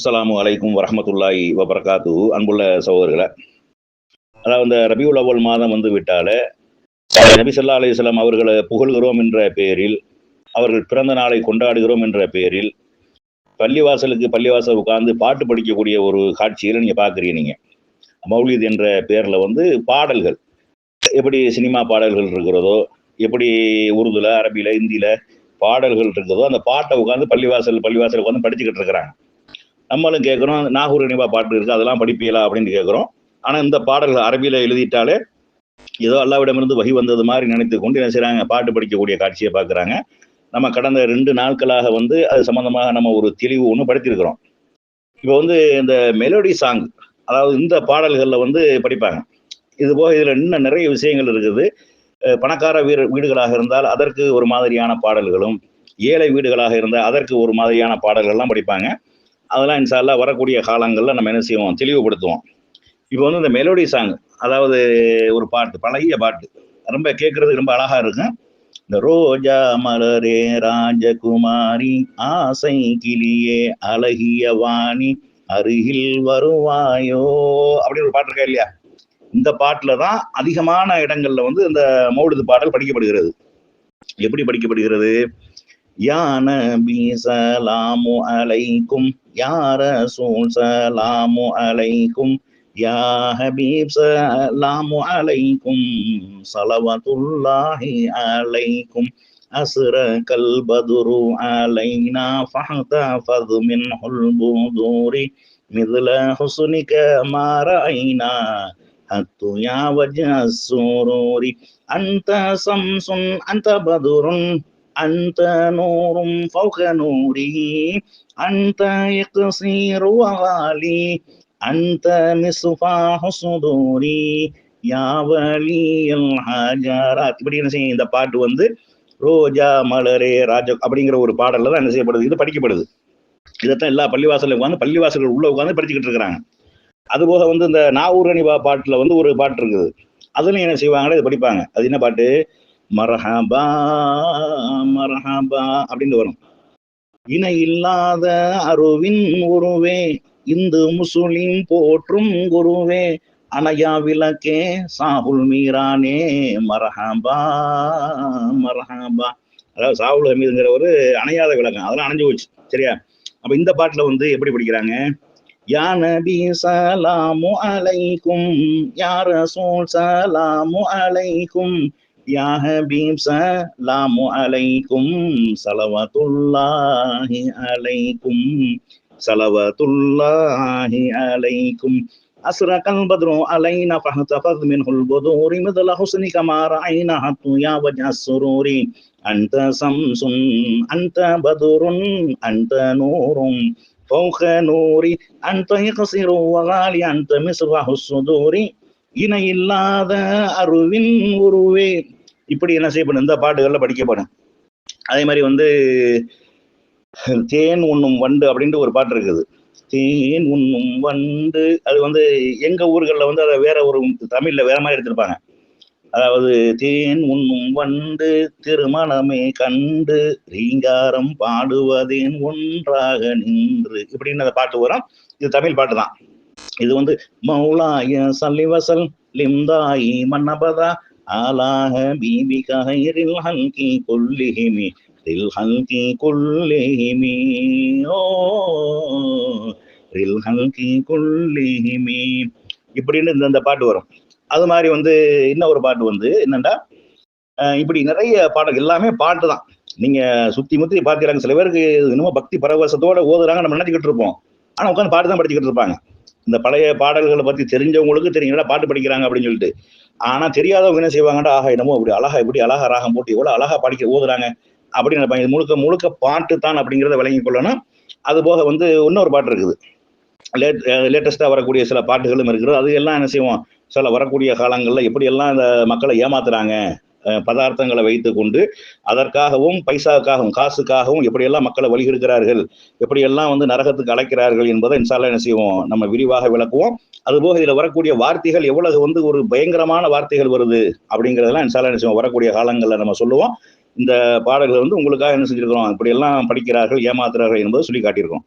அஸ்ஸலாமு அலைக்கும் வரஹமத்துல்லாஹி வபரகாத்து. அன்புள்ள சகோதரர்களை அதாவது இந்த ரபியுல் அவ்வல் மாதம் வந்து விட்டாலே நபி ஸல்லல்லாஹு அலைஹி அவர்களை புகழ்கிறோம் என்ற பெயரில் அவர்கள் பிறந்த நாளை கொண்டாடுகிறோம் என்ற பெயரில் பள்ளிவாசலுக்கு பள்ளிவாசல் உட்கார்ந்து பாட்டு படிக்கக்கூடிய ஒரு காட்சியில் நீங்க பாக்குறீங்க நீங்க. மௌலித் என்ற பெயர்ல வந்து பாடல்கள். எப்படி சினிமா பாடல்கள் இருக்கிறதோ எப்படி உருதுல அரபில இந்தியில பாடல்கள் இருக்கிறதோ அந்த பாட்டை உட்காந்து பள்ளிவாசல் பள்ளிவாசல் உட்காந்து படிச்சுக்கிட்டு இருக்கிறாங்க. நம்மளும் கேட்குறோம் நாகூர் நிபா பாட்டு இருக்குது அதெல்லாம் படிப்பீங்களா அப்படின்னு கேட்குறோம் ஆனால் இந்த பாடல்கள் அரபியில் எழுதிட்டாலே ஏதோ அல்லாவிடமிருந்து வகி வந்தது மாதிரி நினைத்து கொண்டு என்ன செய்கிறாங்க பாட்டு படிக்கக்கூடிய காட்சியை பார்க்குறாங்க நம்ம கடந்த ரெண்டு நாட்களாக வந்து அது சம்மந்தமாக நம்ம ஒரு தெளிவு ஒன்று படித்திருக்கிறோம். இப்போ வந்து இந்த மெலோடி சாங் அதாவது இந்த பாடல்களில் வந்து படிப்பாங்க. இது போக இதில் இன்னும் நிறைய விஷயங்கள் இருக்குது. பணக்கார வீர வீடுகளாக இருந்தால் அதற்கு ஒரு மாதிரியான பாடல்களும் ஏழை வீடுகளாக இருந்தால் அதற்கு ஒரு மாதிரியான பாடல்கள்லாம் படிப்பாங்க. அதெல்லாம் இன்ஷால்லா வரக்கூடிய காலங்களில் நம்ம என்ன செய்வோம்? தெளிவுபடுத்துவோம். இப்போ வந்து இந்த மெலோடி சாங் அதாவது ஒரு பாட்டு பழைய பாட்டு ரொம்ப கேட்குறதுக்கு ரொம்ப அழகா இருக்கும். இந்த ரோஜா மலரே ராஜகுமாரி ஆசை கிளியே அழகிய வாணி அருகில் வருவாயோ அப்படின்னு ஒரு பாட்டு இருக்கா இல்லையா? இந்த பாட்டுல தான் அதிகமான இடங்கள்ல வந்து இந்த மௌடுது பாடல் படிக்கப்படுகிறது. எப்படி படிக்கப்படுகிறது? யா நபி சலாமு அலைக்கும் யா ரசூல் சலாமு அலைக்கும் யா ஹபீப் சலாமு அலைக்கும் சலவத்துல்லாஹி அலைக்கும் أسرك البدر علينا فاحتفظ منه البذور مثل حسنك ما رأينا حتى يا وجه السرور أنت شمس أنت بدر أنت نور فوق نوري أنت يقصير وغالي أنت مصفاح صدوري யா வலியல் ஹாஜாராத் இப்படி என்ன செய்யும் இந்த பாட்டு வந்து ரோஜா மலரே ராஜா அப்படிங்கிற ஒரு பாடல்ல தான் என்ன செய்யப்படுது இது படிக்கப்படுது இதைத்தான் எல்லா பள்ளிவாசல்ல உட்காந்து பள்ளிவாசல்கள் உள்ள உட்காந்து படிச்சுக்கிட்டு இருக்கிறாங்க அதுபோக வந்து இந்த நாவூரணி பா பாட்டுல வந்து ஒரு பாட்டு இருக்குது அதுலயும் என்ன செய்வாங்களே இது படிப்பாங்க அது என்ன பாட்டு மரஹபா மரஹபா அப்படின்னு வரும். இணை இல்லாத அருவின் உருவே இந்து முஸ்லிம் போற்றும் குருவே அனையா விளக்கே சாகுல் மீரானே மரஹபா மரஹபா. அதாவது சாகுல் ஹமீதுங்கிற ஒரு அணையாத விளக்கம். அதெல்லாம் அணைஞ்சு போச்சு. சரியா? அப்ப இந்த பாட்டுல வந்து எப்படி படிக்கிறாங்க? யா நபி சலாமு அலைக்கும் யா ரசூல் சலாமு அலைக்கும் يا حبيب سلام عليكم. صلوات الله عليكم. صلوات الله عليكم. أسرق البدر علينا فاحتفظ منه البذور مثل حسنك ما رأينا حتى يا وجه السرور. أنت شمس أنت بدر أنت نور. فوق نوري أنت يقصر وغالي أنت مصباح الصدور. இணையில்லாத இல்லாத அருவின் உருவே. இப்படி என்ன செய்யப்படும் இந்த பாட்டுகள்ல படிக்கப்படும் அதே மாதிரி வந்து தேன் உண்ணும் வண்டு அப்படின்ட்டு ஒரு பாட்டு இருக்குது. தேன் உண்ணும் வண்டு. அது வந்து எங்க ஊர்களில் வந்து அதை வேற ஒரு தமிழ்ல வேற மாதிரி எடுத்திருப்பாங்க. அதாவது தேன் உண்ணும் வண்டு திருமணமே கண்டு ரீங்காரம் பாடுவதேன் ஒன்றாக நின்று. இப்படின்னு அந்த பாட்டு வரும். இது தமிழ் பாட்டு தான். இது வந்து மௌலாய சல்லிவசல் லிம்தாயி மன்னபதா ஆலாக பீபிகா கஹைரில் ஹல்கி கொல்லிஹிமி ரில் ஹல்கி கொல்லிஹிமி ஓ ரில் ஹல்கி கொல்லிஹிமி. இப்படின்னு இந்த இந்த பாட்டு வரும். அது மாதிரி வந்து இன்னும் ஒரு பாட்டு வந்து என்னண்டா? இப்படி நிறைய பாடல் எல்லாமே பாட்டு தான். நீங்க சுத்தி முத்தி பாத்துக்கிறாங்க சில பேருக்கு இன்னமும் பக்தி பரவசத்தோட ஓதுறாங்க. நம்ம நினைச்சுக்கிட்டு இருப்போம். ஆனா உட்காந்து பாட்டு தான் படிச்சுக்கிட்டு இருப்பாங்க. இந்த பழைய பாடல்களை பற்றி தெரிஞ்சவங்களுக்கு தெரியுங்களா பாட்டு படிக்கிறாங்க அப்படின்னு சொல்லிட்டு. ஆனால் தெரியாதவங்க என்ன செய்வாங்கடா ஆஹா என்னமோ இப்படி அழகா இப்படி அழகா ராகம் போட்டு இவ்வளோ அழகா படிக்க ஓதுறாங்க அப்படின்னு நினைப்பாங்க இது முழுக்க முழுக்க பாட்டு தான் அப்படிங்கிறத விளங்கி கொள்ளணும். அது போக வந்து இன்னொரு பாட்டு இருக்குது. லேட் லேட்டஸ்ட்டாக வரக்கூடிய சில பாட்டுகளும் இருக்குது அது எல்லாம் என்ன செய்வோம்? சில வரக்கூடிய காலங்களில் எப்படியெல்லாம் இந்த மக்களை ஏமாத்துறாங்க? பதார்த்தங்களை வைத்து கொண்டு அதற்காகவும் பைசாவுக்காகவும் காசுக்காகவும் எப்படியெல்லாம் மக்களை வழிகெடுக்கிறார்கள் எப்படியெல்லாம் வந்து நரகத்துக்கு அழைக்கிறார்கள் என்பதை இன்சால என்ன செய்வோம்? நம்ம விரிவாக விளக்குவோம். அதுபோக இதில் வரக்கூடிய வார்த்தைகள் எவ்வளவு வந்து ஒரு பயங்கரமான வார்த்தைகள் வருது அப்படிங்கிறதெல்லாம் இன்சால என்ன செய்வோம்? வரக்கூடிய காலங்களில் நம்ம சொல்லுவோம். இந்த பாடல்கள் வந்து உங்களுக்காக என்ன செஞ்சிருக்கிறோம்? இப்படியெல்லாம் படிக்கிறார்கள் ஏமாத்துறார்கள் என்பதை சொல்லி காட்டியிருக்கோம்